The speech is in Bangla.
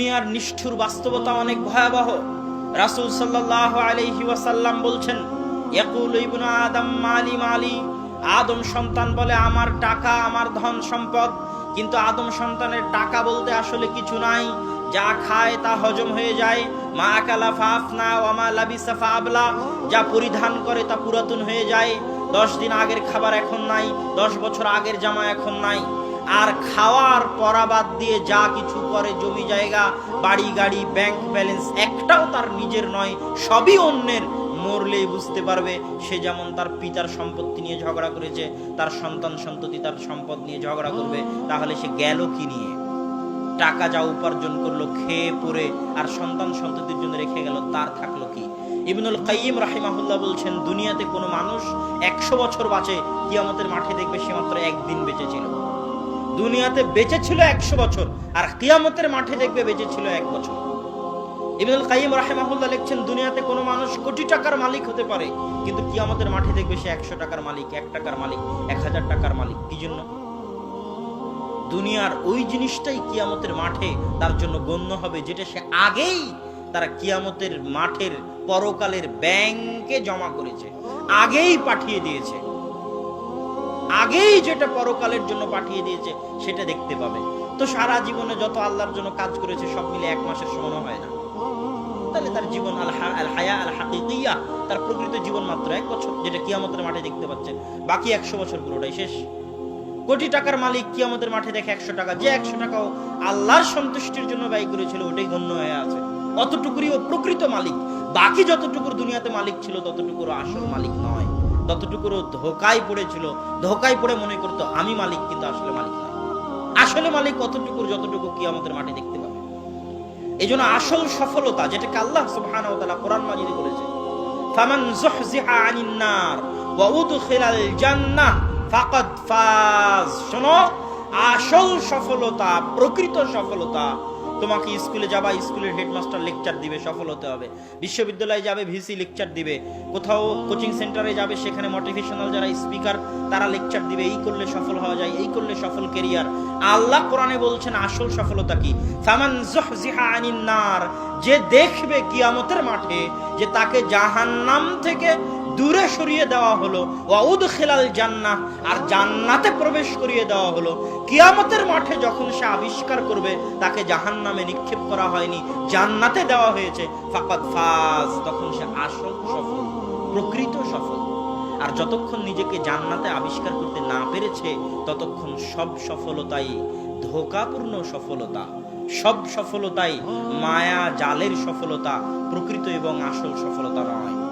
দুনিয়ার নিষ্ঠুর বাস্তবতা অনেক ভয়াবহ। রাসূল সাল্লাল্লাহু আলাইহি ওয়াসাল্লাম বলছেন, ইয়াকুল ইবনু আদম মালি মালি। আদম সন্তান বলে, আমার টাকা, আমার ধন সম্পদ। কিন্তু আদম সন্তানের টাকা বলতে আসলে কিছু নাই। যা খায় তা হজম হয়ে যায়। মা আকালা ফাফনা ওয়া মা লাবিসা ফাবলা। যা পরিধান করে তা পুরাতন হয়ে যায়। দশ দিন আগের খাবার এখন নাই, দশ বছর আগের জামা এখন নাই। আর খাওয়ার পরাবাদ দিয়ে যা কিছু করে জমি জায়গা, বাড়ি, গাড়ি ব্যাংক ব্যালেন্স একটাও তার নিজের নয়, সবই অন্যের। মরলেই বুঝতে পারবে সে যেমন তার পিতার সম্পত্তি নিয়ে ঝগড়া করেছে, তার সন্তান সন্ততি তার সম্পদ নিয়ে ঝগড়া করবে, তাহলে সে গেল কি নিয়ে? টাকা যা উপার্জন করল, খেয়ে পরে আর সন্তান সন্ততির জন্য রেখে গেল, তার থাকল কি? ইবনুল কাইয়িম রাহিমাহুল্লাহ বলছেন, দুনিয়াতে কোনো মানুষ একশো বছর বাঁচে, কিয়ামতের মাঠে দেখবে সে মাত্র একদিন বেঁচে ছিল। দুনিয়াতে বেঁচে ছিল একশো বছর, আর কিয়ামতের মাঠে দেখবে বেঁচে ছিল এক বছর। ইবনুল কাইয়িম রাহিমাহুল্লাহ লিখছেন, দুনিয়াতে কোনো মানুষ কোটি টাকার মালিক হতে পারে, কিন্তু কিয়ামতের মাঠে দেখবে সে একশো টাকার মালিক, এক টাকার মালিক, এক হাজার টাকার মালিক। কি জন্য? দুনিয়ার ওই জিনিসটাই কিয়ামতের মাঠে তার জন্য গণ্য হবে, যেটা সে আগেই তারা কিয়ামতের মাঠের পরকালের ব্যাংকে জমা করেছে, আগেই পাঠিয়ে দিয়েছে। আগেই যেটা পরকালের জন্য পাঠিয়ে দিয়েছে, সেটা দেখতে পাবে। তো সারা জীবনে যত আল্লাহর জন্য কাজ করেছে, সব মিলে এক মাসের সমান হয় না। তাহলে তার জীবন আল হায়া আল হাকিকিয়া, তার প্রকৃত জীবন মাত্র এক বছর, যেটা কিয়ামতের মাঠে দেখতে পাচ্ছে বাকি একশো বছর পুরোটাই শেষ। কোটি টাকার মালিক কিয়ামতের মাঠে দেখে একশো টাকা, যে একশো টাকাও আল্লাহর সন্তুষ্টির জন্য ব্যয় করেছিল, ওটাই গণ্য হয়ে আছে। অতটুকুরই ও প্রকৃত মালিক। বাকি যতটুকুর দুনিয়াতে মালিক ছিল ততটুকুর আসল মালিক নয়। ততটুকুর ধোকায় পড়েছিল, ধোকায় পড়ে মনে করতো, আমি মালিক, কিন্তু আসলে মালিক নয়। আসলে মালিক অতটুকুর যতটুকু কিয়ামতের মাঠে দেখতে পাবে। এই জন্য আসল সফলতা, যেটাকে আল্লাহ সুবহানাহু কোরআন মাজিদে বলেছে, ফামান যুহজিহা আনিন নার ওয়া উদখিলাল জান্নাহ ফাকাদ ফাজ। শোনো, আসল সফলতা, প্রকৃত সফলতা তোমাকে স্কুলে যাবা, স্কুলের হেডমাস্টার লেকচার দিবে, সফল হতে হবে। বিশ্ববিদ্যালয়ে যাবে, ভিসি লেকচার দিবে। কোথাও কোচিং সেন্টারে যাবে, সেখানে মোটিভেশনাল যারা স্পিকার তারা লেকচার দিবে। এই করলে সফল হওয়া যায়, এই করলে সফল কেরিয়ার আল্লাহ কোরআনে বলছেন, আসল সফলতা কি? আনিন নার। যে দেখবে কিয়ামতের মাঠে যে তাকে জাহান্নাম থেকে দূরে সরিয়ে দেওয়া হলো। ওয়াউদ খেলাল জান্নাহ, আর জান্নাতে প্রবেশ করিয়ে দেওয়া হলো। কিয়ামতের মাঠে যখন সে আবিষ্কার করবে, তাকে জাহান্নামে নিক্ষেপ করা হয়নি, জান্নাতে দেওয়া হয়েছে। ফাকাদ ফাজ, তখন সে আসল সফল, প্রকৃত সফল। আর যতক্ষণ নিজেকে জান্নাতে আবিষ্কার করতে না পেরেছে, ততক্ষণ সব সফলতাই ধোকাপূর্ণ সফলতা। সব সফলতাই মায়া, জালের সফলতা, প্রকৃত এবং আসল সফলতা নয়।